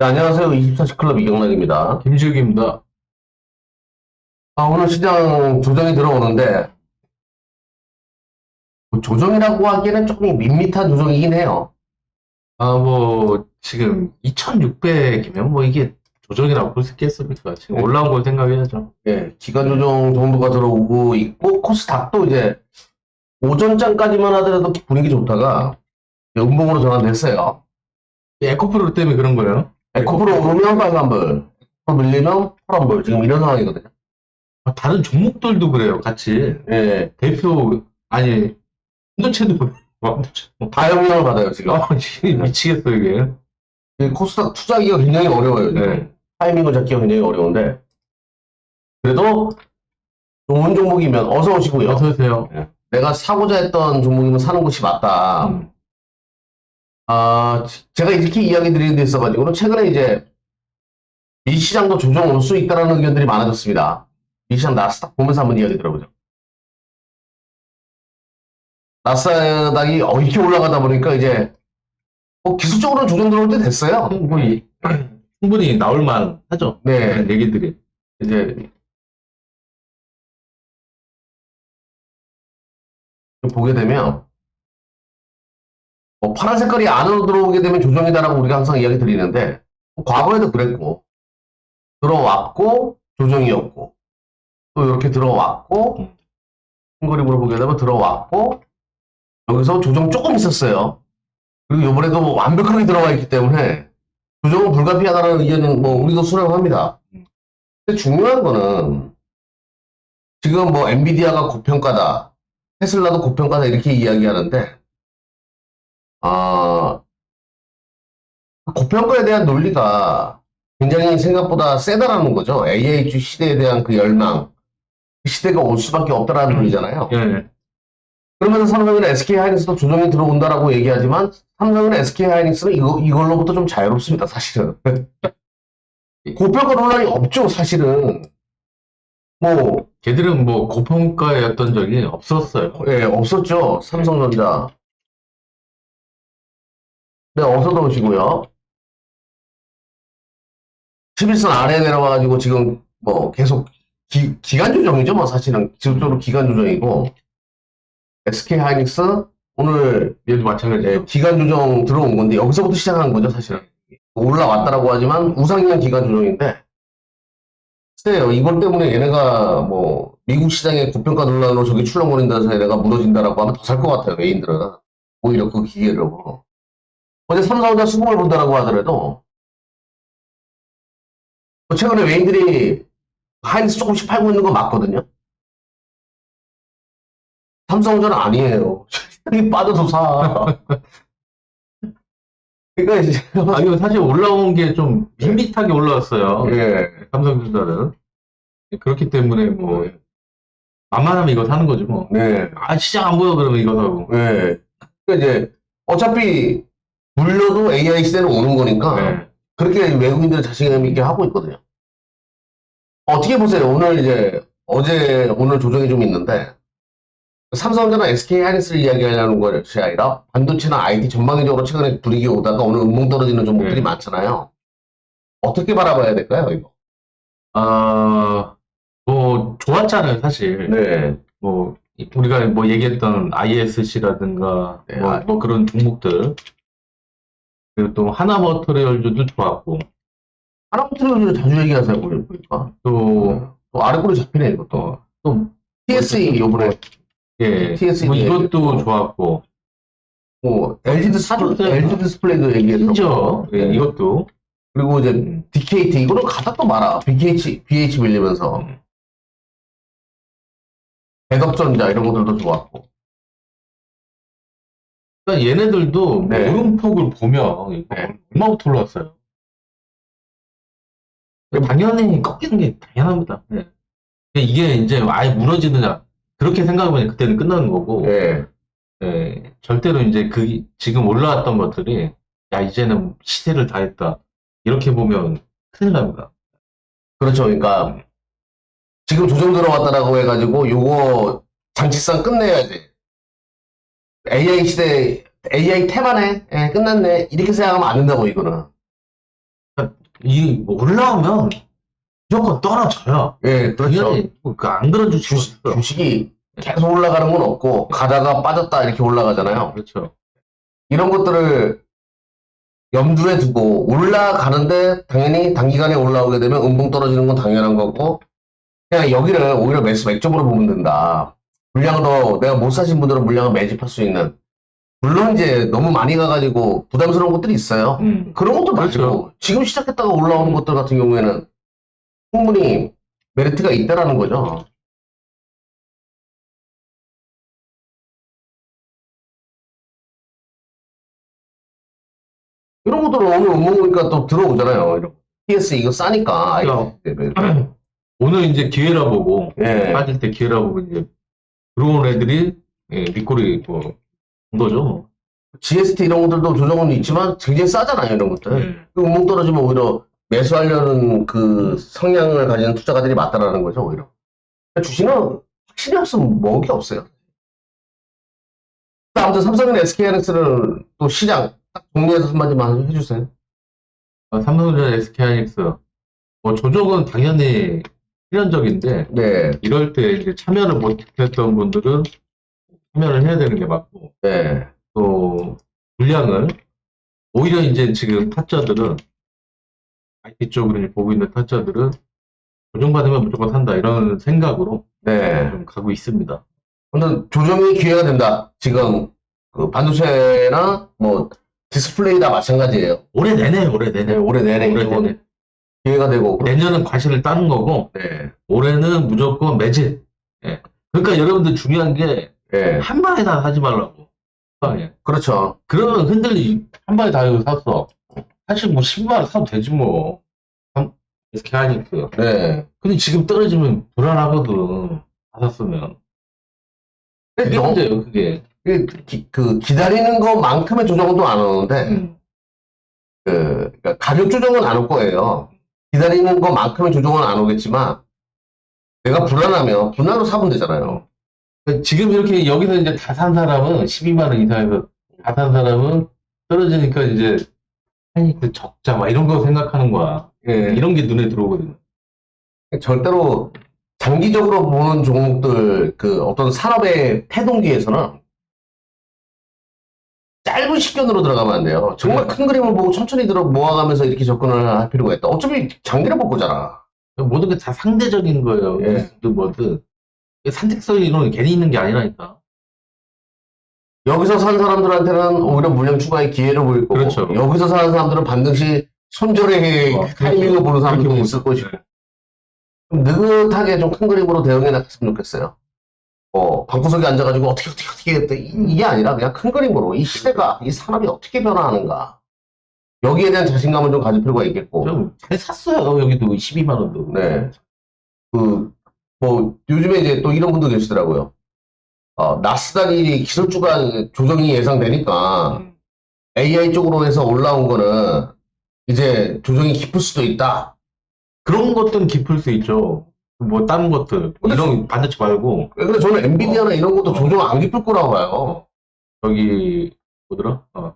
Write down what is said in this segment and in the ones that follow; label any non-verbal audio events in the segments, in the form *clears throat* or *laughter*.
네, 안녕하세요. 24시 클럽 이경락입니다. 김지욱입니다. 아, 오늘 시장 조정이 들어오는데, 뭐 조정이라고 하기에는 조금 밋밋한 조정이긴 해요. 아, 뭐, 지금 2,600이면 뭐 이게 조정이라고 볼 수 있겠습니까? 지금 네. 올라온 걸 생각해야죠. 예, 기간 조정 정도가 들어오고 있고, 코스닥도 이제 오전장까지만 하더라도 분위기 좋다가, 이제 음봉으로 전환됐어요. 에코프로 때문에 그런 거예요. 에코프로 오르면 빨간불, 밀리면 파란불, 지금 이런 상황이거든요. 아, 다른 종목들도 그래요, 같이. 예, 대표, 아니, 반도체도 그래요. 반도체. 다 영향을 받아요, 지금. 아, 지금 미치겠어, 이게. 이 코스닥 투자하기가 굉장히 어려워요. 지금. 네. 타이밍을 잡기가 굉장히 어려운데 그래도 좋은 종목이면 어서 오시고요. 어서오세요. 내가 사고자 했던 종목이면 사는 것이 맞다. 음. 아, 제가 이렇게 이야기 드리는 데 있어가지고는 최근에 이제 이 시장도 조정 올 수 있다라는 의견들이 많아졌습니다. 이 시장 나스닥 보면서 한번 이야기 들어보죠. 나스닥이 어, 이렇게 올라가다 보니까 이제 뭐 기술적으로 조정 들어올 때 됐어요. 충분히, *clears throat* 충분히 나올만 하죠. 네. 그런 얘기들이. 이제 보게 되면 뭐 파란 색깔이 안으로 들어오게 되면 조정이다라고 우리가 항상 이야기 드리는데 뭐 과거에도 그랬고 들어왔고 조정이었고 또 이렇게 들어왔고 음. 큰 그림으로 보게 되면 들어왔고 여기서 조정 조금 있었어요. 그리고 이번에도 뭐 완벽하게 들어와 있기 때문에 조정은 불가피하다는 의견은 뭐 우리도 수렴합니다. 근데 중요한 거는 지금 뭐 엔비디아가 고평가다, 테슬라도 고평가다 이렇게 이야기하는데 아 고평가에 대한 논리가 굉장히 생각보다 세다라는 거죠. AI주 시대에 대한 그 열망, 그 시대가 올 수밖에 없다라는 논리잖아요. 예. 그러면서 삼성이나 SK 하이닉스도 조정이 들어온다라고 얘기하지만 삼성이나 SK 하이닉스는 이거, 이걸로부터 좀 자유롭습니다, 사실은. *laughs* 고평가 논란이 없죠, 사실은. 뭐, 걔들은 뭐 고평가였던 적이 없었어요. 예, 없었죠, 삼성전자. 네, 어서 오시고요. 11선 아래에 내려와가지고 지금 뭐 계속 기, 기간 조정이죠, 뭐 사실은. 기술적으로 기간 조정이고. SK 하이닉스 오늘 얘도 마찬가지예요. 예, 기간 조정 들어온 건데 여기서부터 시작한 거죠 사실은 올라왔다라고 하지만 우상향 기간 조정인데 글쎄요 이것 때문에 얘네가 뭐 미국 시장의 고평가 논란으로 저기 출렁거린다 해서 얘네가 무너진다라고 하면 더 살 것 같아요 외인들은 오히려 그 기회로 어제 삼성전자 수급을 본다라고 하더라도 뭐 최근에 외인들이 하이닉스 조금씩 팔고 있는 거 맞거든요 삼성전자 아니에요 *laughs* 빠져서 사 *laughs* 그러니까 이제 아, 이거 사실 올라온 게 좀 밋밋하게 올라왔어요. 예. 삼성전자는. 그렇기 때문에 뭐, 만만하면 이거 사는 거지 뭐. 네. 아, 시장 안 보여 그러면 이거 사고. 네. 그러니까 이제 어차피 물려도 AI 시대는 오는 거니까 네. 그렇게 외국인들 자신감 있게 하고 있거든요. 어떻게 보세요? 오늘 이제 어제 오늘 조정이 좀 있는데 삼성전자 SK 하이닉스를 이야기하려는 것이 아니라 반도체나 IT 전방위적으로 최근에 분위기 오다가 오늘 음봉 떨어지는 종목들이 네. 많잖아요. 어떻게 바라봐야 될까요, 이거? 아, 뭐, 좋았잖아요, 사실. 네. 뭐, 우리가 뭐 얘기했던 ISC라든가, 네, 뭐, 아. 뭐 그런 종목들. 그리고 또 하나머터리얼즈도 좋았고, 하나부터 자주 얘기하세요, 보니까. 또, 또 아래 꼬리 잡히네, 이것도. 또 TSE 요번에 예, TSE 뭐도 이것도 얘기했고. 좋았고, 뭐 LG 디스플레이, 사줬어요. LG 디스플레이도 얘기했었고 심지어, 예, 네. 이것도. 그리고 이제 음. DKT 이거는 가닥 또 많아 BH, BH 밀리면서 음. 배덕전자 이런 것들도 좋았고 그러니까 얘네들도 네. 뭐 오름폭을 보면 네. 얼마부터 올라왔어요. 당연히 꺾이는 게 당연합니다. 네. 이게 이제 아예 무너지느냐 그렇게 생각하면 그때는 끝나는 거고 예. 예, 절대로 이제 그 지금 올라왔던 것들이 야 이제는 시대를 다 했다 이렇게 보면 큰일 납니다. 그렇죠 그러니까 지금 조정 들어왔다라고 해가지고 요거 장치상 끝내야지 AI 시대 AI 태만해 예, 끝났네 이렇게 생각하면 안 된다고 이거는 이 올라오면 무조건 떨어져요. 예, 그렇죠. 당연히 그안 그런 주식 없어. 주식이 계속 올라가는 건 없고, 가다가 빠졌다 이렇게 올라가잖아요. 그렇죠. 이런 것들을 염두에 두고 올라가는데 당연히 단기간에 올라오게 되면 음봉 떨어지는 건 당연한 거고 그냥 여기를 오히려 매수 맥점으로 보면 된다. 물량을 더 내가 못 사신 분들은 물량을 매집할 수 있는 물론 이제 너무 많이 가가지고 부담스러운 것들이 있어요. 음. 그런 것도 그렇죠. 마시고 지금 시작했다가 올라오는 것들 같은 경우에는 충분히 메리트가 있다라는 거죠. 이런 것들은 오늘 음모니까 또 들어오잖아요. 이런. PS 이거 싸니까. 그러니까. 오늘 이제 기회라 보고 예. 빠질 때 기회라 보고 이제 들어온 애들이 예, 밑꼬리 뭐한 거죠. GST 이런 것들도 조정은 있지만 굉장히 싸잖아요. 이런 것들. 음. 그 음봉 떨어지면 오히려 매수하려는 그 성향을 가지는 투자가들이 많다라는 거죠, 오히려. 주식은 확실히 없으면 먹을 게 없어요. 아무튼 삼성이나 SK하이닉스를 또 시장 딱 정리해서 한마디만 해주세요. 아, 삼성전자, SK하이닉스 뭐 조정은 당연히 필연적인데 네, 이럴 때 이제 참여를 못했던 분들은 참여를 해야 되는 게 맞고 네, 또 물량을 오히려 이제 지금 타짜들은 IT 쪽으로 보고 있는 타짜들은 조정받으면 무조건 산다 이런 생각으로 네. 좀 가고 있습니다. 아무튼 조정이 기회가 된다. 지금 그 반도체나 뭐 디스플레이 다 마찬가지예요. 올해 내내 올해 네, 내내 올해 내내 올해 내내 기회가 되고. 내년은 과실을 따는 거고 네, 올해는 무조건 매집. 예. 그러니까 여러분들 중요한 게한 네, 방에 다 사지 말라고. 한 방에. 그렇죠. 그러면 흔들리 한 방에 다 이거 샀어. 사실 뭐 10만 원 사도 되지 뭐. 이렇게 하니까. 네. 근데 지금 떨어지면 불안하거든. 다 샀으면. 그게 너무- 문제예요, 그게. 그, 기, 그 기다리는 것만큼의 조정은 또 안 오는데 음. 그 그러니까 가격 조정은 안 올 거예요. 기다리는 것만큼의 조정은 안 오겠지만 내가 불안하면 분할로 사면 되잖아요. 지금 이렇게 여기서 이제 다 산 사람은 12만 원 이상에서 다 산 사람은 떨어지니까 이제 아니 그 적자 막 이런 거 생각하는 거야. 예, 이런 게 눈에 들어오거든. 절대로 장기적으로 보는 종목들 그 어떤 산업의 태동기에서는 짧은 식견으로 들어가면 안 돼요. 정말 네. 큰 그림을 보고 천천히 들어 모아가면서 이렇게 접근을 할 필요가 있다. 어차피 장기를 볼 거잖아. 모든 게 다 상대적인 거예요. 예. 뉴스든 뭐든. 이런 게 괜히 있는 게 아니라니까. 여기서 산 사람들한테는 오히려 물량 추가의 기회를 보일 거고 그렇죠. 여기서 사는 사람들은 반드시 손절의 어, 타이밍을. 보는 사람들이 그렇게 있을 것이고 네. 좀 느긋하게 좀 큰 그림으로 대응해 놨으면 좋겠어요. 어, 방구석에 앉아가지고 어떻게 어떻게 어떻게 했대 이- 이게 아니라 그냥 큰 그림으로 이 시대가 이 산업이 어떻게 변화하는가 여기에 대한 자신감을 좀 가질 필요가 있겠고 좀잘 샀어요. 여기도 12만 원도. 네. 그, 뭐, 요즘에 이제 또 이런 분도 계시더라고요. 어, 나스닥이 기술주가 조정이 예상되니까 음. AI 쪽으로 해서 올라온 거는 이제 조정이 깊을 수도 있다. 그런 것들은 깊을 수 있죠. 뭐 다른 것들 이런 반대치 말고 근데 저는 엔비디아나 이런 것도 조정 안 깊을 거라고 봐요. 저기 뭐더라? 어.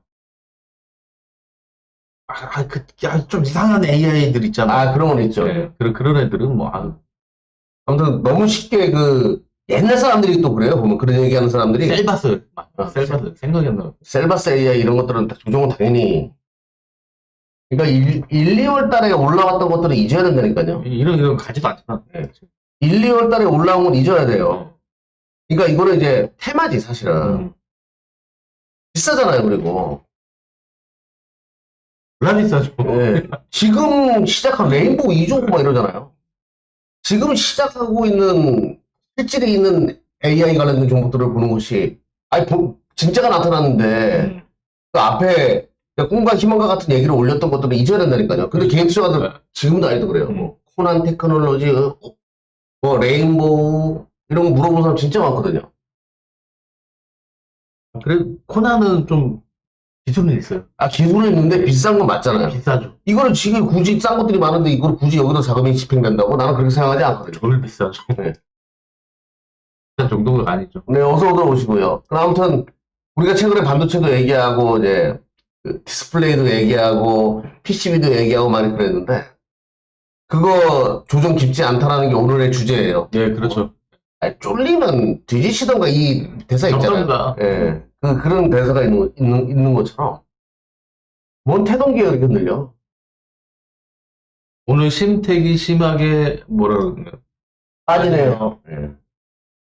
아, 아, 그, 야, 좀 이상한 AI들 있잖아. 아, 그런 건 있죠. 네, 그런, 그런 애들은 뭐, 아, 아무튼 너무 쉽게 그, 옛날 사람들이 또 그래요. 보면 그런 얘기하는 사람들이. 셀바스, 어, 셀바스, 생각이 안 나. 셀바스 AI 이런 것들은 다 조정은 당연히. 그러니까 1, 2월 달에 올라왔던 것들은 잊어야 된다니까요. 이런, 이런 가지도 않잖아. 네. 1, 2월 달에 올라온 건 잊어야 돼요. 어. 그러니까 이거는 이제 테마지 사실은. 음. 비싸잖아요, 그리고. 몰라 비싸죠. 예. 지금 시작한 레인보우 2종 막 이러잖아요. 지금 시작하고 있는 실질이 있는 AI 관련된 정보들을 보는 것이 아니 보- 진짜가 나타났는데 음. 그 앞에 꿈과 희망과 같은 얘기를 올렸던 것들을 잊어야 된다니까요. 근데 개인 투자가들 지금도 아직도 그래요. 음. 뭐 코난 테크놀로지, 어, 뭐 레인보우 이런 거 물어보는 사람 진짜 많거든요. 그래, 코나는 좀 기술은 있어요. 아 기술은 있는데 비싼 건 맞잖아요. 비싸죠. 이거를 지금 굳이 싼 것들이 많은데 이걸 굳이 여기다 자금이 집행된다고 나는 그렇게 생각하지 않거든요. 덜 비싸죠. 네. *laughs* 비싼 정도가 아니죠. 네, 어서 들어오시고요. 그럼 아무튼 우리가 최근에 반도체도 얘기하고 이제 그 디스플레이도 얘기하고 PCB도 얘기하고 많이 그랬는데 그거 조정 깊지 않다라는 게 오늘의 주제예요. 예, 그렇죠. 아니, 쫄리면 뒤지시던가 이 대사 있잖아요. 예. 그, 그런 대사가 있는, 있는, 있는 것처럼 뭔 태동기가 이렇게 늘려? 오늘 심택이 심하게 뭐라 그러나 빠지네요. 예.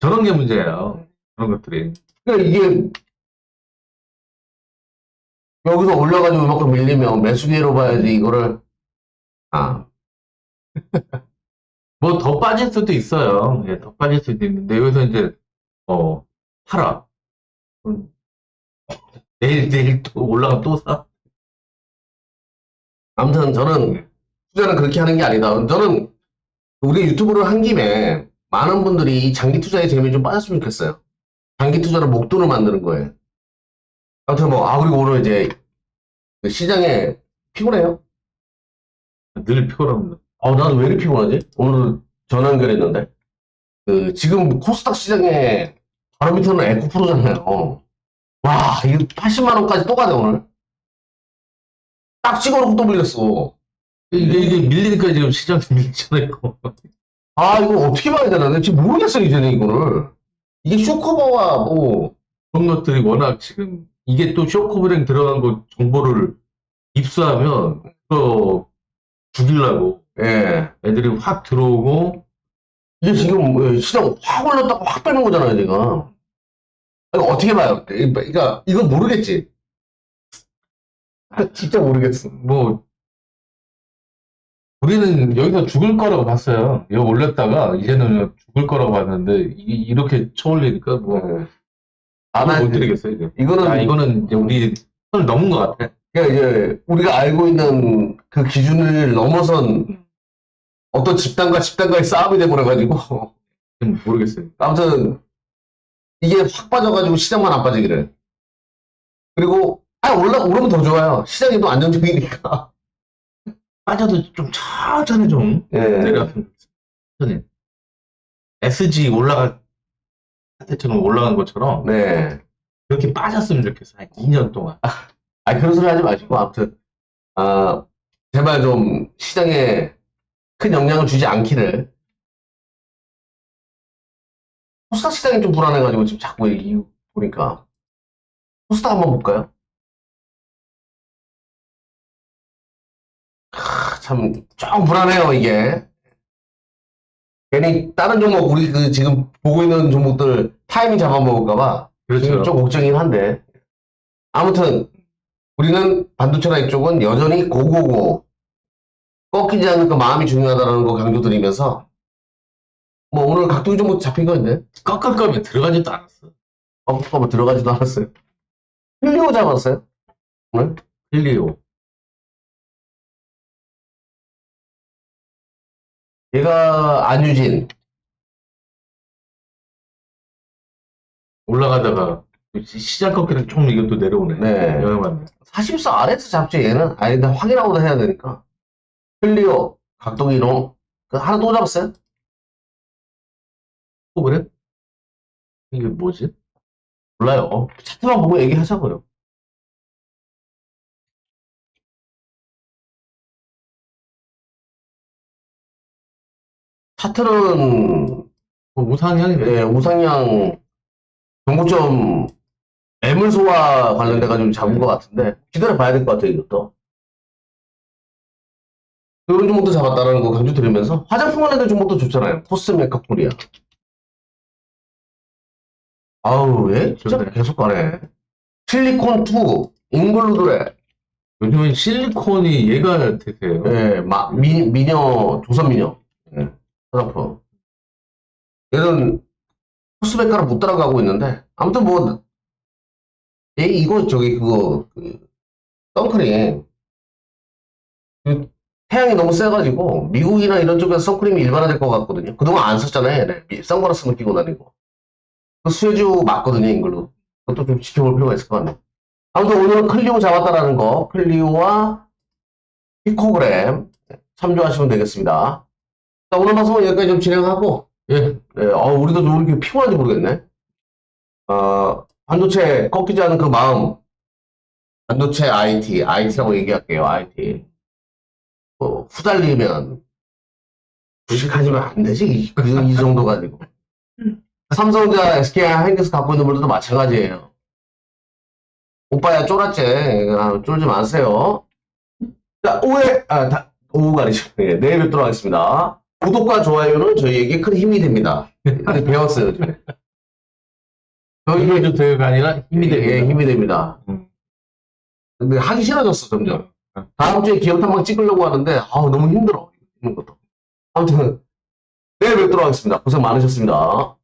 저런 게 문제예요. 그런 것들이. 그러니까 이게 여기서 올라가지고 이만큼 밀리면 매수기회로 봐야지 이거를 아 *laughs* 뭐 더 빠질 수도 있어요. 예, 더 빠질 수도 있는데 여기서 이제 어 팔아. 음. 내일 내일 또 올라가 또 사. 아무튼 저는 투자는 그렇게 하는 게 아니다. 저는 우리 유튜브를 한 김에 많은 분들이 이 장기 투자의 재미 좀 빠졌으면 좋겠어요. 장기 투자를 목돈을 만드는 거예요. 아무튼 뭐, 아, 그리고 오늘 이제 그 시장에 피곤해요? 늘 피곤합니다. 아, 나는 왜 이렇게 피곤하지? 오늘 전화 연결했는데. 그, 지금 코스닥 시장에 바로 밑에는 에코프로잖아요. 와, 이거 80만원까지 또 가네, 오늘. 딱 찍어놓고 또 밀렸어. 이게 이게 밀리니까 지금 시장이 *laughs* 밀리잖아요. 아, 이거 어떻게 봐야 되나? 내가 지금 모르겠어, 이제는 이거를. 이게 쇼커버와 뭐, 그런 것들이 워낙 지금 이게 또 쇼크브랭 들어간 거 정보를 입수하면 또 죽이려고 예. 애들이 확 들어오고 이게 지금 뭐 시장 확 올랐다고 확 빼는 거잖아요, 지금. 이거 어떻게 봐요? 그러니까, 이건 모르겠지. 아, 진짜 모르겠어. 뭐 우리는 여기서 죽을 거라고 봤어요. 여기 올렸다가 이제는 죽을 거라고 봤는데 이, 이렇게 쳐올리니까 뭐 아, 나못 드리겠어요 이제. 이거는, 아 이거는 이제 우리 선을 넘은 것 같아. 그러니까 이제 우리가 알고 있는 그 기준을 넘어선 어떤 집단과 집단과의 싸움이 돼버려가지고. 지금 모르겠어요. 아무튼 이게 확 빠져가지고 시장만 안 빠지기를. 그리고 아 올라 오르면 더 좋아요. 시장이 또 안정적이니까. *laughs* 빠져도 좀 천천히 좀 예. 내려왔으면 천천히. SG 올라갈 때처럼 올라간 것처럼 네. 그렇게 빠졌으면 좋겠어. 한 2년 동안. 아 그런 소리 하지 마시고 아무튼 아 제발 좀 시장에 큰 영향을 주지 않기를. 코스닥 시장이 좀 불안해가지고 지금 자꾸 이 보니까 코스닥 한번 볼까요? 참, 좀 불안해요, 이게. 괜히 다른 종목, 우리 그 지금 보고 있는 종목들 타이밍 잡아먹을까봐 그렇죠. 지금 좀 걱정이긴 한데. 아무튼, 우리는 반도체나 이쪽은 여전히 고고고, 꺾이지 않는 그 마음이 중요하다는 거 강조드리면서, 뭐 오늘 각종 종목 잡힌 건데, 꺾을 거면 들어가지도 않았어. 어, 뭐 들어가지도 않았어요. 흘리고 잡았어요? 오늘? 힐리오. 얘가 안유진, 올라가다가 시장 꺾이는 총 이것도 내려오네. 네. 영향 받네. 44 아래에서 잡죠, 얘는. 아니, 근데 확인하고도 해야 되니까. 클리오, 각도기로, 그 하나 또 잡았어요? 또 그래? 이게 뭐지? 몰라요. 차트만 보고 얘기하자고요. 차트는, 뭐 우상향이네. 예, 우상향, 정고점, 매물소와 관련돼가지고 잡은 것 같은데, 기다려 봐야 될 것 같아요, 이것도. 이런 종목도 잡았다는 거 강조드리면서, 화장품 관련된 종목도 좋잖아요. 코스메카 코리아. 아우, 예? 진짜. 계속 가네. 실리콘2, 잉글루드래, 요즘은 실리콘이 얘가 되세요. 예, 마, 미, 미녀, 조선미녀, 예, 화장품. 얘는 코스메카랑 못 따라가고 있는데, 아무튼 뭐, 얘 이거 저기 그거, 그, 선크림. 그 태양이 너무 세가지고, 미국이나 이런 쪽에서 선크림이 일반화될 것 같거든요. 그동안 안 썼잖아요, 얘네. 미- 선글라스만 끼고 다니고. 그 수혜주 맞거든요, 잉글루. 그것도 좀 지켜볼 필요가 있을 것 같네요. 아무튼 오늘은 클리오 잡았다라는 거, 클리오와 피코그램 참조하시면 되겠습니다. 자, 오늘 방송은 여기까지 좀 진행하고, 예. 네, 어, 우리도 좀 이렇게 피곤한지 모르겠네. 어, 반도체 꺾이지 않은 그 마음, 반도체 IT, IT라고 얘기할게요, IT. 뭐, 후달리면, 주식하지면 안 되지. 그, 이 정도 가지고. 삼성전자, SK 하이닉스 갖고 있는 분들도 마찬가지예요. 오빠야, 쫄았지? 아, 쫄지 마세요. 자, 오해, 아, 다, 오후가 아니죠. 네, 내일 뵙도록 하겠습니다. 구독과 좋아요는 저희에게 큰 힘이 됩니다. *laughs* 근데 배웠어요, 요즘에. 힘이 좀 되가 아니라 힘이 예, 됩니다. 힘이 됩니다. 음. 근데 하기 싫어졌어, 점점. 다음 주에 기억 한번 찍으려고 하는데, 아우, 너무 힘들어. 찍는 것도. 아무튼, 내일 뵙도록 하겠습니다. 고생 많으셨습니다.